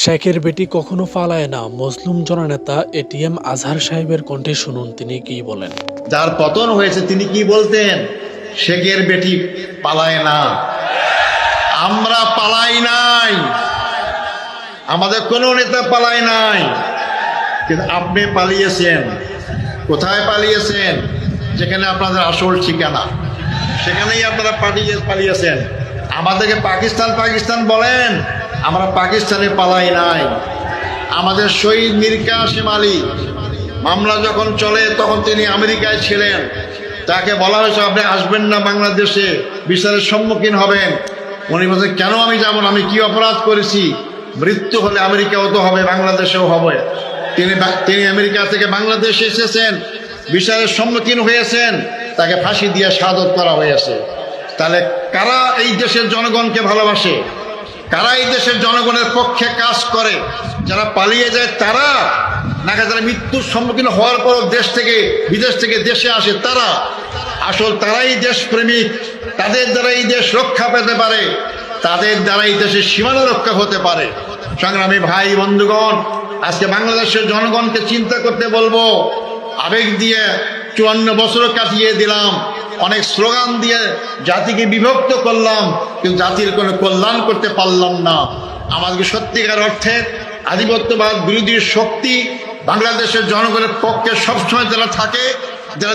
শেখের বেটি কখনো পালায় না। মজলুম জননেতা এটিএম আজহার সাহেবের কণ্ঠে শুনুন, তিনি কি বলেন? যার পতন হয়েছে, তিনি কি বলতেন? শেখের বেটি পালায় না। আমরা পালাই নাই। আমাদের কোনো নেতা পালায় নাই। কিন্তু আপনি পালিয়েছেন। কোথায় পালিয়েছেন? যেখানে আপনাদের আসল ঠিকানা। সেখানেই আপনারা পালিয়ে পালিয়েছেন। আমাদেরকে পাকিস্তান পাকিস্তান বলেন। আমরা পাকিস্তানে পালাই নাই। আমাদের শহীদ মীর কাসিম আলী, মামলা যখন চলে, তখন তিনি আমেরিকায় ছিলেন। তাকে বলা হয়েছে, আপনি আসবেন না বাংলাদেশে, বিচারের সম্মুখীন হবেন। উনি বলছেন, কেন আমি যাব আমি কি অপরাধ করেছি? মৃত্যু হলে আমেরিকাও তো হবে, বাংলাদেশেও হবে। তিনি তিনি আমেরিকা থেকে বাংলাদেশে এসেছেন, বিচারের সম্মুখীন হয়েছেন, তাকে ফাঁসি দিয়ে সাদত করা হয়েছে। তাহলে কারা এই দেশের জনগণকে ভালোবাসে? কারা এই দেশের জনগণের পক্ষে কাজ করে? যারা পালিয়ে যায় তারা? নাকি যারা মৃত্যুর সম্মুখীন হওয়ার পর দেশ থেকে, বিদেশ থেকে দেশে আসে তারা? আসল তারাই দেশপ্রেমিক। তাদের দ্বারা এই দেশ রক্ষা পেতে পারে। তাদের দ্বারা এই দেশের সীমানা রক্ষা হতে পারে। সংগ্রামী ভাই, বন্ধুগণ, আজকে বাংলাদেশের জনগণকে চিন্তা করতে বলব। আবেগ দিয়ে চুয়ান্ন বছর কাটিয়ে দিলাম। অনেক স্লোগান দিয়ে জাতিকে বিভক্ত করলাম, কিন্তু জাতির কোনো কল্যাণ করতে পারলাম না। আমাদেরকে সত্যিকার অর্থে আধিপত্যবাদ, বিরোধী শক্তি বাংলাদেশের জনগণের পক্ষে সবসময় যারা থাকে, যারা